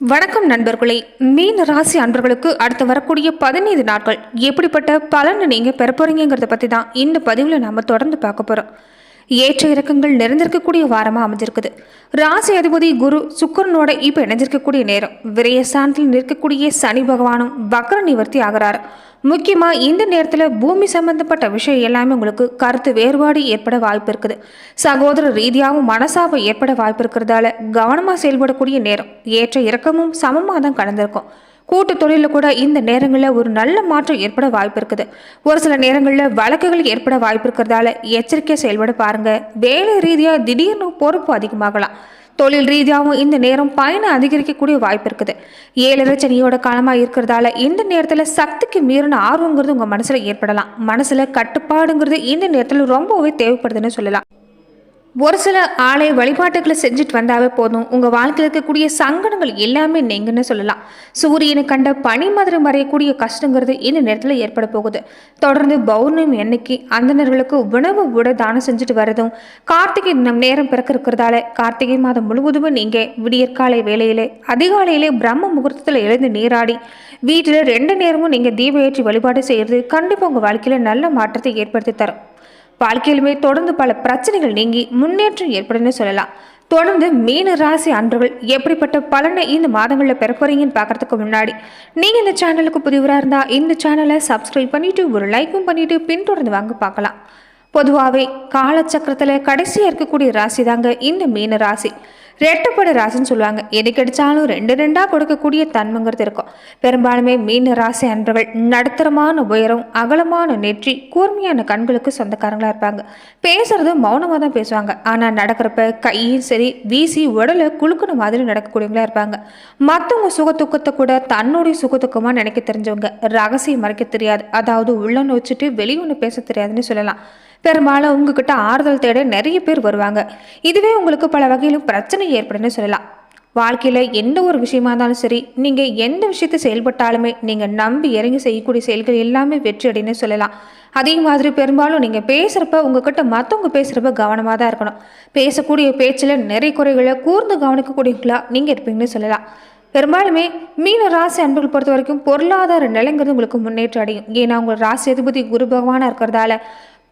வணக்கம் நண்பர்களே. மீன ராசி அன்பர்களுக்கு அடுத்து வரக்கூடிய பதினைந்து நாட்கள் எப்படிப்பட்ட பலனை நீங்கள் பெற போகிறீங்கிறத பற்றி தான் இந்த பதிவில் நாம் தொடர்ந்து பார்க்க போகிறோம் ஏற்ற இறக்கங்கள் நிறைந்திருக்கக்கூடிய வாரமாக அமைஞ்சிருக்குது. ராசி அதிபதி குரு சுக்கரனோட இப்போ இணைஞ்சிருக்கக்கூடிய நேரம். விரயஸ்தானத்தில் நிற்கக்கூடிய சனி பகவானும் வக்ர நிவர்த்தி ஆகிறாரு. முக்கியமாக இந்த நேரத்தில் பூமி சம்பந்தப்பட்ட விஷயம் எல்லாமே உங்களுக்கு கருத்து வேறுபாடு ஏற்பட வாய்ப்பு இருக்குது. சகோதர ரீதியாகவும் மனசாபம் ஏற்பட வாய்ப்பு இருக்கிறதால கவனமாக செயல்படக்கூடிய நேரம். ஏற்ற இறக்கமும் சமமாக தான் கடந்திருக்கும் கூட்டு தொழிலில் கூட இந்த நேரங்களில் ஒரு நல்ல மாற்றம் ஏற்பட வாய்ப்பு இருக்குது ஒரு சில நேரங்களில் வழக்குகள் ஏற்பட வாய்ப்பு இருக்கிறதால எச்சரிக்கை செயல்பட பாருங்கள் வேலை ரீதியாக திடீர்னு பொறுப்பு அதிகமாகலாம். தொழில் ரீதியாகவும் இந்த நேரம் பயணம் அதிகரிக்கக்கூடிய வாய்ப்பு இருக்குது ஏழரை சனியோட காலமாக இருக்கிறதால இந்த நேரத்தில் சக்திக்கு மீறின ஆர்வங்கிறது உங்கள் மனசில் ஏற்படலாம். மனசில் கட்டுப்பாடுங்கிறது இந்த நேரத்தில் ரொம்பவே தேவைப்படுதுன்னு சொல்லலாம். ஒரு சில ஆலய வழிபாட்டுகளை செஞ்சுட்டு வந்தாவே போதும். உங்கள் வாழ்க்கையில் இருக்கக்கூடிய சங்கடங்கள் எல்லாமே நீங்கன்னு சொல்லலாம். சூரியனை கண்ட பனி மாதிரி மறையக்கூடிய கஷ்டங்கிறது இந்த நேரத்தில் ஏற்பட போகுது. தொடர்ந்து பௌர்ணமி அன்னைக்கு அந்தனர்களுக்கு உணவு விட தானம் செஞ்சுட்டு வரதும் கார்த்திகை நம் நேரம் பிறக்க இருக்கிறதால கார்த்திகை மாதம் முழுவதுமே நீங்கள் விடியற்காலை வேலையிலே அதிகாலையிலே பிரம்ம முகூர்த்தத்தில் எழுந்து நீராடி வீட்டில் ரெண்டு நேரமும் நீங்கள் தீப ஏற்றி வழிபாடு செய்கிறது கண்டிப்பாக உங்கள் வாழ்க்கையில் நல்ல மாற்றத்தை ஏற்படுத்தி தரும். வாழ்க்கையிலுமே தொடர்ந்து பல பிரச்சனைகள் நீங்கி முன்னேற்றம் ஏற்படும்னு சொல்லலாம். தொடர்ந்து மீன ராசி அன்பர்கள் எப்படிப்பட்ட பலனை இந்த மாதங்களில் பெற போறீங்கன்னு பார்க்கறதுக்கு முன்னாடி நீங்கள் இந்த சேனலுக்கு புதிவராக இருந்தால் இந்த சேனலை சப்ஸ்கிரைப் பண்ணிட்டு ஒரு லைக்கும் பண்ணிட்டு பின்தொடர்ந்து வாங்க பார்க்கலாம். பொதுவாகவே காலச்சக்கரத்தில் கடைசியாக இருக்கக்கூடிய ராசி தாங்க இந்த மீன ராசி. ரெட்டப்பட ராசின்னு சொல்லுவாங்க. எது கிடைச்சாலும் ரெண்டு ரெண்டாக கொடுக்கக்கூடிய தன்மைங்கிறது இருக்கும். பெரும்பாலுமே மீன ராசி அன்பர்கள் நடுத்தரமான உயரம் அகலமான நெற்றி கூர்மையான கண்களுக்கு சொந்தக்காரங்களாக இருப்பாங்க. பேசுறது மௌனமாக தான் பேசுவாங்க. ஆனால் நடக்கிறப்ப கையும் சரி வீசி உடலை குலுக்குன மாதிரி நடக்கக்கூடியவங்களா இருப்பாங்க. மற்றவங்க சுகத்துக்கத்தை கூட தன்னுடைய சுகத்துக்கமாக நினைக்க தெரிஞ்சவங்க. ரகசியம் மறைக்க தெரியாது. அதாவது உள்ளன்னு வச்சுட்டு வெளியொன்று பேச தெரியாதுன்னு சொல்லலாம். பெரும்பாலும் உங்ககிட்ட ஆறுதல் தேட நிறைய பேர் வருவாங்க. இதுவே உங்களுக்கு பல வகையிலும் பிரச்சனை ஏற்படுன்னு சொல்லலாம். வாழ்க்கையில் எந்த ஒரு விஷயமா இருந்தாலும் சரி நீங்கள் எந்த விஷயத்தை செயல்பட்டாலுமே நீங்கள் நம்பி இறங்கி செய்யக்கூடிய செயல்கள் எல்லாமே வெற்றி அடைன்னு சொல்லலாம். அதே மாதிரி பெரும்பாலும் நீங்கள் பேசுகிறப்ப உங்ககிட்ட மற்றவங்க பேசுகிறப்ப கவனமாக தான் இருக்கணும். பேசக்கூடிய பேச்சில் நிறைய குறைகளை கூர்ந்து கவனிக்கக்கூடியவங்களா நீங்கள் இருப்பீங்கன்னு சொல்லலாம். பெரும்பாலுமே மீன ராசி அன்புகள் பொறுத்த வரைக்கும் பொருளாதார நிலைங்கிறது உங்களுக்கு முன்னேற்றம் அடையும். ஏன்னா உங்கள் ராசி அதிபதி குரு பகவானாக இருக்கிறதால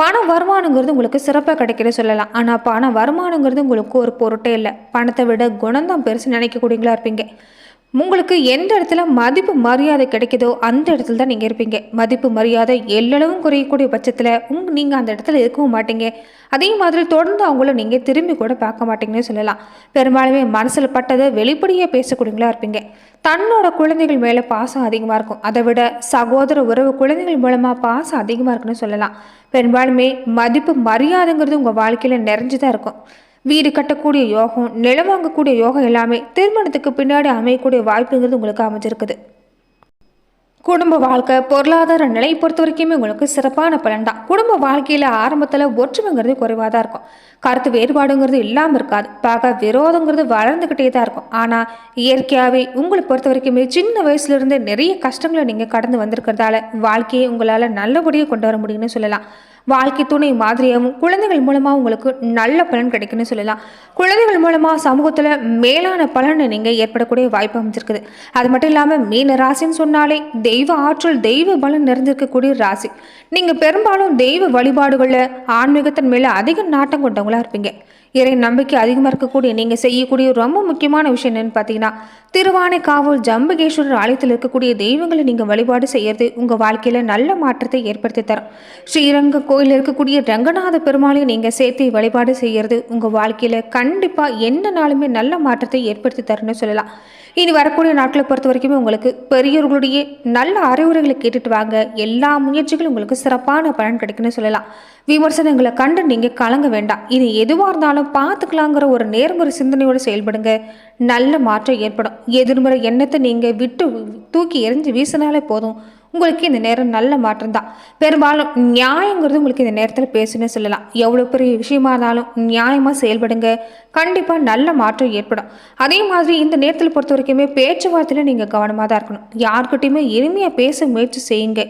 பண வருமானங்கிறது உங்களுக்கு சிறப்பாக கிடைக்கிற சொல்லலாம். ஆனால் பண வருமானங்கிறது உங்களுக்கு ஒரு பொருட்டே இல்லை. பணத்தை விட குணம்தான் பெருசு நினைக்கக்கூடியங்களா இருப்பீங்க. உங்களுக்கு எந்த இடத்துல மதிப்பு மரியாதை கிடைக்குதோ அந்த இடத்துல தான் நீங்கள் இருப்பீங்க. மதிப்பு மரியாதை எல்லளவும் குறையக்கூடிய பட்சத்தில் உங் நீங்கள் அந்த இடத்துல இருக்கவும் மாட்டீங்க. அதே மாதிரி தொடர்ந்து அவங்கள நீங்கள் திரும்பி கூட பார்க்க மாட்டீங்கன்னு சொல்லலாம். பெரும்பாலுமே மனசில் பட்டதை வெளிப்படையாக பேசக்கூடியங்களா இருப்பீங்க. தன்னோட குழந்தைகள் மேலே பாசம் அதிகமாக இருக்கும். அதை விட சகோதர உறவு குழந்தைகள் மூலமாக பாசம் அதிகமாக இருக்குன்னு சொல்லலாம். பெரும்பாலுமே மதிப்பு மரியாதைங்கிறது உங்கள் வாழ்க்கையில் நிறைஞ்சு தான் இருக்கும். வீடு கட்டக்கூடிய யோகம் நிலம் வாங்கக்கூடிய யோகம் எல்லாமே திருமணத்துக்கு பின்னாடி அமையக்கூடிய வாய்ப்புங்கிறது உங்களுக்கு அமைஞ்சிருக்குது. குடும்ப வாழ்க்கை பொருளாதார நிலை பொறுத்த வரைக்குமே உங்களுக்கு சிறப்பான பலன் தான். குடும்ப வாழ்க்கையில் ஆரம்பத்தில் ஒற்றுமைங்கிறது குறைவாக தான் இருக்கும். கருத்து வேறுபாடுங்கிறது இல்லாமல் இருக்காது. பக விரோதங்கிறது வளர்ந்துக்கிட்டே தான் இருக்கும். ஆனால் இயற்கையாகவே உங்களை பொறுத்த வரைக்குமே சின்ன வயசுலேருந்து நிறைய கஷ்டங்களை நீங்கள் கடந்து வந்திருக்கிறதால வாழ்க்கையை உங்களால் நல்லபடியாக கொண்டு வர முடியும்னு சொல்லலாம். வாழ்க்கை துணை மாதிரியாகவும் குழந்தைகள் மூலமாக உங்களுக்கு நல்ல பலன் கிடைக்குன்னு சொல்லலாம். குழந்தைகள் மூலமாக சமூகத்தில் மேலான பலனை நீங்கள் ஏற்படக்கூடிய வாய்ப்பு அமைஞ்சிருக்குது. அது மட்டும் இல்லாமல் மீன ராசின்னு சொன்னாலே தெய்வ ஆற்றல் தெய்வ பலன் நிறைந்திருக்கக்கூடிய ராசி. நீங்கள் பெரும்பாலும் தெய்வ வழிபாடுகளில் ஆன்மீகத்தின் மேலே அதிக நாட்டம் கொண்டவங்களாக இருப்பீங்க. இறை நம்பிக்கை அதிகமாக இருக்கக்கூடிய நீங்கள் செய்யக்கூடிய ரொம்ப முக்கியமான விஷயம் என்னன்னு பார்த்தீங்கன்னா திருவானைக்காவூர் ஜம்பகேஸ்வரர் ஆலயத்தில் இருக்கக்கூடிய தெய்வங்களை நீங்கள் வழிபாடு செய்யறது உங்கள் வாழ்க்கையில் நல்ல மாற்றத்தை ஏற்படுத்தி தரும். ஸ்ரீரங்க கோயிலில் இருக்கக்கூடிய ரங்கநாத பெருமாளையும் நீங்கள் சேர்த்து வழிபாடு செய்யறது உங்கள் வாழ்க்கையில் கண்டிப்பாக என்னனாலுமே நாளுமே நல்ல மாற்றத்தை ஏற்படுத்தி தரணும்னு சொல்லலாம். இனி வரக்கூடிய நாட்களை பொறுத்த வரைக்குமே உங்களுக்கு பெரியவர்களுடைய நல்ல அறிவுரைகளை கேட்டுட்டு வாங்க. எல்லா முயற்சிகளும் உங்களுக்கு சிறப்பான பலன் கிடைக்குன்னு சொல்லலாம். விமர்சனங்களை கண்டு நீங்கள் கலங்க வேண்டாம். இது எதுவாக இருந்தாலும் பார்த்துக்கலாங்கிற ஒரு நேர்முறை சிந்தனையோடு செயல்படுங்க. நல்ல மாற்றம் ஏற்படும். எதிர்மறை எண்ணத்தை நீங்கள் விட்டு தூக்கி எறிஞ்சு வீசினாலே போதும். உங்களுக்கு இந்த நேரம் நல்ல மாற்றம் தான். பெரும்பாலும் நியாயங்கிறது உங்களுக்கு இந்த நேரத்தில் பேசுன்னு சொல்லலாம். எவ்வளோ பெரிய விஷயமா இருந்தாலும் நியாயமாக செயல்படுங்க. கண்டிப்பாக நல்ல மாற்றம் ஏற்படும். அதே மாதிரி இந்த நேரத்தில் பொறுத்த வரைக்குமே பேச்சுவார்த்தையில் நீங்கள் கவனமாக தான் இருக்கணும். யார்கிட்டையுமே எளிமையாக பேச முயற்சி செய்யுங்க.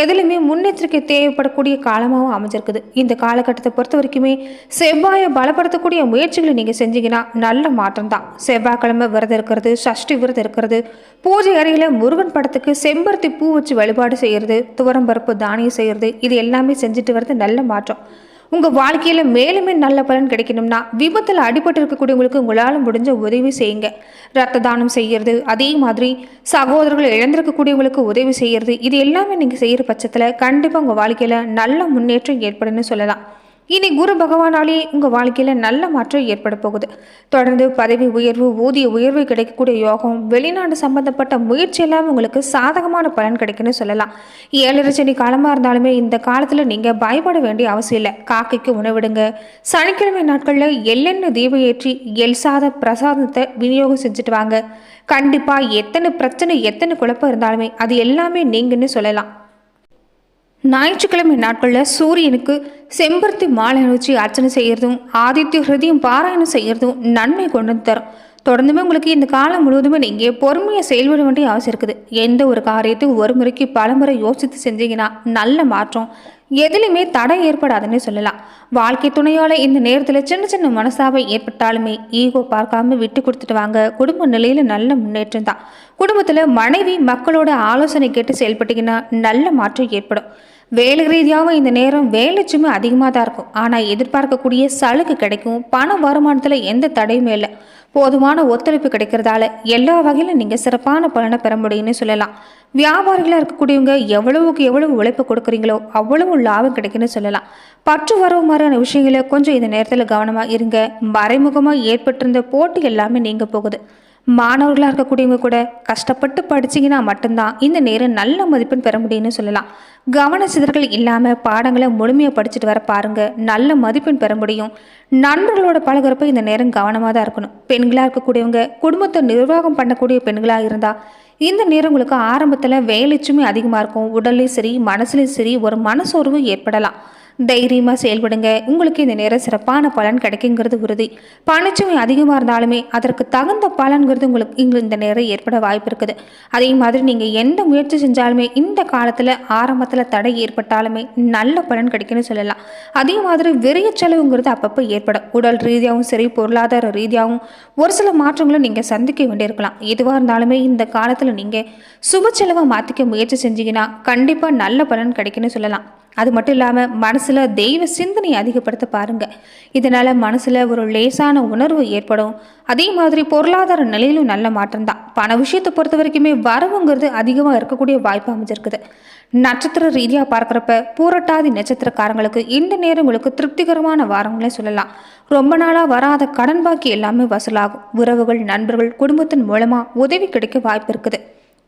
எதுலையுமே முன்னெச்சரிக்கை தேவைப்படக்கூடிய காலமாகவும் அமைஞ்சிருக்குது. இந்த காலகட்டத்தை பொறுத்த வரைக்குமே செவ்வாயை பலப்படுத்தக்கூடிய முயற்சிகளை நீங்கள் செஞ்சீங்கன்னா நல்ல மாற்றம் தான். செவ்வாய்க்கிழமை விரதம் இருக்கிறது சஷ்டி விரதம் இருக்கிறது. பூஜை அறையில் முருகன் படத்துக்கு செம்பருத்தி பூ வச்சு வழிபாடு செய்கிறது துவரம் பருப்பு தானியம் செய்கிறது இது எல்லாமே செஞ்சுட்டு வர்றது நல்ல மாற்றம். உங்கள் வாழ்க்கையில் மேலுமே நல்ல பலன் கிடைக்கணும்னா விபத்தில் அடிபட்டு இருக்கக்கூடியவங்களுக்கு உங்களால் முடிஞ்ச உதவி செய்யுங்க. ரத்த தானம் செய்கிறது அதே மாதிரி சகோதரர்கள் இழந்திருக்கக்கூடியவங்களுக்கு உதவி செய்கிறது இது எல்லாமே நீங்கள் செய்கிற பட்சத்தில் கண்டிப்பாக உங்கள் வாழ்க்கையில் நல்ல முன்னேற்றம் ஏற்படும்னு சொல்லலாம். இனி குரு பகவானாலே உங்கள் வாழ்க்கையில் நல்ல மாற்றம் ஏற்பட போகுது. தொடர்ந்து பதவி உயர்வு ஊதிய உயர்வு கிடைக்கக்கூடிய யோகம் வெளிநாடு சம்பந்தப்பட்ட முயற்சி எல்லாம் உங்களுக்கு சாதகமான பலன் கிடைக்குன்னு சொல்லலாம். ஏழரை சனி காலமாக இருந்தாலுமே இந்த காலத்தில் நீங்கள் பயப்பட வேண்டிய அவசியம் இல்லை. காக்கைக்கு உணவிடுங்க. சனிக்கிழமை நாட்களில் எள்ளெண்ணெய் தீப ஏற்றி எல் சாத பிரசாதத்தை விநியோகம் செஞ்சுட்டு வாங்க. கண்டிப்பாக எத்தனை பிரச்சனை எத்தனை குழப்பம் இருந்தாலுமே அது எல்லாமே நீங்கன்னு சொல்லலாம். ஞாயிற்றுக்கிழமை நாட்களில் சூரியனுக்கு செம்பருத்தி மாலை அணிவிச்சு அர்ச்சனை செய்கிறதும் ஆதித்ய ஹிருதயம் பாராயணம் செய்கிறதும் நன்மை கொண்டு வந்து தரும். தொடர்ந்துமே உங்களுக்கு இந்த காலம் முழுவதுமே நீங்கள் பொறுமையாக செயல்பட வேண்டிய அவசியம் இருக்குது. எந்த ஒரு காரியத்தையும் ஒரு முறைக்கு பல முறை யோசித்து செஞ்சீங்கன்னா நல்ல மாற்றம் எதுலையுமே தடை ஏற்படாதுன்னு சொல்லலாம். வாழ்க்கை துணையால் இந்த நேரத்தில் சின்ன சின்ன மனசாபம் ஏற்பட்டாலுமே ஈகோ பார்க்காம விட்டு கொடுத்துட்டு வாங்க. குடும்ப நிலையில் நல்ல முன்னேற்றம் தான். குடும்பத்தில் மனைவி மக்களோட ஆலோசனை கேட்டு செயல்பட்டீங்கன்னா நல்ல மாற்றம் ஏற்படும். வேலை ரீதியாகவும் இந்த நேரம் வேலை சுமை அதிகமாக தான் இருக்கும். ஆனால் எதிர்பார்க்கக்கூடிய சலுகை கிடைக்கும் பண வருமானத்தில் எந்த தடையுமே இல்லை. போதுமான ஒத்துழைப்பு கிடைக்கிறதால எல்லா வகையிலும் நீங்கள் சிறப்பான பலனை பெற முடியும்னு சொல்லலாம். வியாபாரிகளாக இருக்கக்கூடியவங்க எவ்வளவுக்கு எவ்வளவு உழைப்பு கொடுக்குறீங்களோ அவ்வளவு லாபம் கிடைக்குன்னு சொல்லலாம். பற்று வரவு மாதிரியான விஷயங்களை கொஞ்சம் இந்த நேரத்தில் கவனமாக இருங்க. மறைமுகமாக ஏற்பட்டிருந்த போட்டி எல்லாமே நீங்கள் போகுது. மாணவர்களாக இருக்கக்கூடியவங்க கூட கஷ்டப்பட்டு படிச்சீங்கன்னா மட்டும்தான் இந்த நேரம் நல்ல மதிப்பெண் பெற முடியும்னு சொல்லலாம். கவன இல்லாமல் பாடங்களை முழுமையாக படிச்சுட்டு வர பாருங்கள் நல்ல மதிப்பெண் பெற முடியும். நண்பர்களோட பழகிறப்ப இந்த நேரம் கவனமாக தான் இருக்கணும். பெண்களாக இருக்கக்கூடியவங்க குடும்பத்தை நிர்வாகம் பண்ணக்கூடிய பெண்களாக இருந்தால் இந்த நேரம் உங்களுக்கு ஆரம்பத்தில் வேலைச்சுமே அதிகமாக இருக்கும். உடல்லையும் சரி மனசுலையும் சரி ஒரு மனசோர்வு ஏற்படலாம். தைரியமாக செயல்படுங்க. உங்களுக்கு இந்த நேரம் சிறப்பான பலன் கிடைக்குங்கிறது உறுதி. பணச்சுமை அதிகமாக இருந்தாலுமே அதற்கு தகுந்த பலன்கிறது உங்களுக்கு இங்கு இந்த நேரம் ஏற்பட வாய்ப்பு இருக்குது. அதே மாதிரி நீங்கள் எந்த முயற்சி செஞ்சாலுமே இந்த காலத்தில் ஆரம்பத்தில் தடை ஏற்பட்டாலுமே நல்ல பலன் கிடைக்குன்னு சொல்லலாம். அதே மாதிரி விரைய செலவுங்கிறது அப்பப்போ ஏற்படும். உடல் ரீதியாகவும் சரி பொருளாதார ரீதியாகவும் ஒரு சில மாற்றங்களும் நீங்கள் சந்திக்க வேண்டியிருக்கலாம். எதுவாக இருந்தாலுமே இந்த காலத்தில் நீங்கள் சுப செலவை மாற்றிக்க முயற்சி செஞ்சீங்கன்னா கண்டிப்பாக நல்ல பலன் கிடைக்குன்னு சொல்லலாம். அது மட்டும் இல்லாமல் மனசில் தெய்வ சிந்தனையை அதிகப்படுத்த பாருங்கள் இதனால் மனசில் ஒரு லேசான உணர்வு ஏற்படும். அதே மாதிரி பொருளாதார நிலையிலும் நல்ல மாற்றம் தான். பண விஷயத்தை பொறுத்த வரைக்குமே வரவுங்கிறது அதிகமாக இருக்கக்கூடிய வாய்ப்பு அமைஞ்சிருக்குது. நட்சத்திர ரீதியாக பார்க்குறப்ப பூரட்டாதி நட்சத்திரக்காரங்களுக்கு இந்த நேரம் உங்களுக்கு திருப்திகரமான வாரங்களே சொல்லலாம். ரொம்ப நாளாக வராத கடன் பாக்கி எல்லாமே வசூலாகும். உறவுகள் நண்பர்கள் குடும்பத்தின் மூலமாக உதவி கிடைக்க வாய்ப்பு இருக்குது.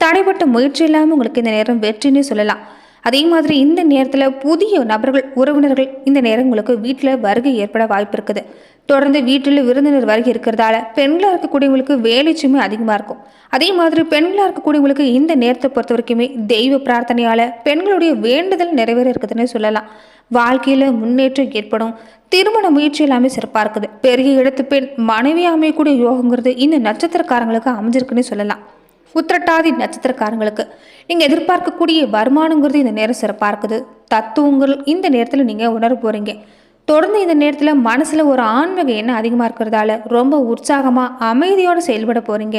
தடைப்பட்ட முயற்சி இல்லாமல் உங்களுக்கு இந்த நேரம் வெற்றின்னு சொல்லலாம். அதே மாதிரி இந்த நேரத்தில் புதிய நபர்கள் உறவினர்கள் இந்த நேரம் உங்களுக்கு வீட்டில் வருகை ஏற்பட வாய்ப்பு இருக்குது. தொடர்ந்து வீட்டில் விருந்தினர் வருகை இருக்கிறதால பெண்களாக இருக்கக்கூடியவங்களுக்கு வேலை சுமை அதிகமாக இருக்கும். அதே மாதிரி பெண்களாக இருக்கக்கூடியவங்களுக்கு இந்த நேரத்தை பொறுத்த வரைக்குமே தெய்வ பிரார்த்தனையால் பெண்களுடைய வேண்டுதல் நிறைவேற இருக்குதுன்னு சொல்லலாம். வாழ்க்கையில் முன்னேற்றம் ஏற்படும். திருமண முயற்சி எல்லாமே சிறப்பாக இருக்குது. பெரிய இடத்து பெண் மனைவி அமையக்கூடிய யோகங்கிறது இந்த நட்சத்திரக்காரங்களுக்கு அமைஞ்சிருக்குன்னு சொல்லலாம். உத்திரட்டாதி நட்சத்திரக்காரங்களுக்கு. நீங்கள் எதிர்பார்க்கக்கூடிய வருமானங்கிறது இந்த நேரம் சிறப்பாக இருக்குது. தத்துவங்கள் இந்த நேரத்தில் நீங்கள் உணர போகிறீங்க தொடர்ந்து இந்த நேரத்தில் மனசில் ஒரு ஆன்மீக எண்ணம் அதிகமாக இருக்கிறதால ரொம்ப உற்சாகமாக அமைதியோடு செயல்பட போகிறீங்க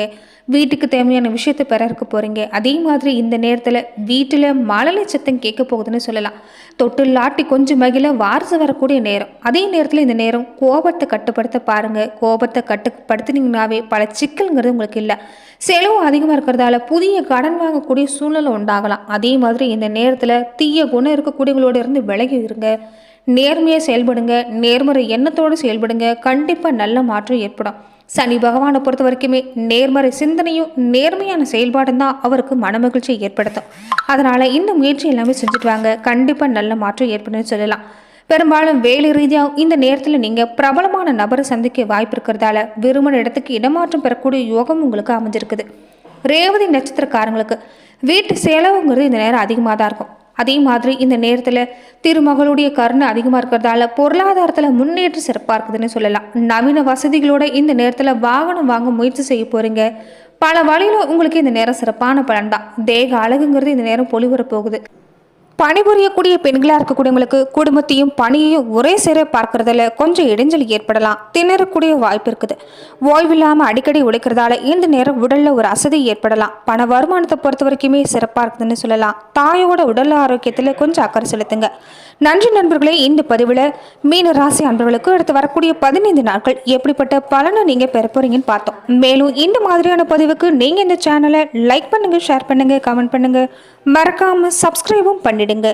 வீட்டுக்கு தேவையான விஷயத்தை பெற இருக்க போகிறீங்க அதே மாதிரி இந்த நேரத்தில் வீட்டில் மழலை சத்தம் கேட்க போகுதுன்னு சொல்லலாம். தொட்டு லாட்டி கொஞ்சம் மகிழ வாரிசு வரக்கூடிய நேரம். அதே நேரத்தில் இந்த நேரம் கோபத்தை கட்டுப்படுத்த பாருங்கள் கோபத்தை கட்டுப்படுத்தினீங்கன்னாவே பல சிக்கல்ங்கிறது உங்களுக்கு இல்லை. செலவு அதிகமாக இருக்கிறதால புதிய கடன் வாங்கக்கூடிய சூழ்நிலை உண்டாகலாம். அதே மாதிரி இந்த நேரத்தில் தீய குணம் இருக்கக்கூடியவங்களோட இருந்து விலகி இருங்க. நேர்மையாக செயல்படுங்க நேர்மறை எண்ணத்தோடு செயல்படுங்க. கண்டிப்பாக நல்ல மாற்றம் ஏற்படும். சனி பகவானை பொறுத்த வரைக்குமே நேர்மறை சிந்தனையும் நேர்மையான செயல்பாடும் தான் அவருக்கு மனமகிழ்ச்சியை ஏற்படுத்தும். அதனால் இந்த முயற்சி எல்லாமே செஞ்சுட்டு வாங்க. கண்டிப்பாக நல்ல மாற்றம் ஏற்படும்னு சொல்லலாம். பெரும்பாலும் வேலை ரீதியாக இந்த நேரத்தில் நீங்கள் பிரபலமான நபரை சந்திக்க வாய்ப்பு இருக்கிறதால விரும்பின இடத்துக்கு இடமாற்றம் பெறக்கூடிய யோகம் உங்களுக்கு அமைஞ்சிருக்குது. ரேவதி நட்சத்திரக்காரங்களுக்கு வீட்டு செலவுங்கிறது இந்த நேரம் அதிகமாக தான் இருக்கும். அதே மாதிரி இந்த நேரத்தில் திருமகளுடைய கருணை அதிகமாக இருக்கிறதால பொருளாதாரத்தில் முன்னேற்றம் சிறப்பாக இருக்குதுன்னு சொல்லலாம். நவீன வசதிகளோட இந்த நேரத்தில் வாகனம் வாங்க முயற்சி செய்ய போகிறீங்க பல வழியில் உங்களுக்கு இந்த நேரம் சிறப்பான பலன் தான். தேக அழகுங்கிறது இந்த நேரம் பொலிவர போகுது பணிபுரியக்கூடிய பெண்களாக இருக்கக்கூடியவங்களுக்கு குடும்பத்தையும் பணியையும் ஒரே சேர பார்க்கறதுல கொஞ்சம் இடைஞ்சல் ஏற்படலாம். திணறக்கூடிய வாய்ப்பு இருக்குது. ஓய்வில்லாமல் அடிக்கடி உழைக்கிறதால இந்த நேரம் உடலில் ஒரு அசதி ஏற்படலாம். பண வருமானத்தை பொறுத்த வரைக்குமே சிறப்பாக இருக்குதுன்னு சொல்லலாம். தாயோட உடல் ஆரோக்கியத்தில் கொஞ்சம் அக்கறை செலுத்துங்க. நன்றி நண்பர்களே இந்த பதிவில் மீன ராசி அன்பர்களுக்கு அடுத்து வரக்கூடிய பதினைந்து நாட்கள் எப்படிப்பட்ட பலனை நீங்கள் பெற போறீங்கன்னு பார்த்தோம். மேலும் இந்த மாதிரியான பதிவுக்கு நீங்கள் இந்த சேனலை லைக் பண்ணுங்கள் ஷேர் பண்ணுங்கள் கமெண்ட் பண்ணுங்கள் மறக்காமல் சப்ஸ்கிரைபும் பண்ணிடுங்க. சாப்பிடுங்க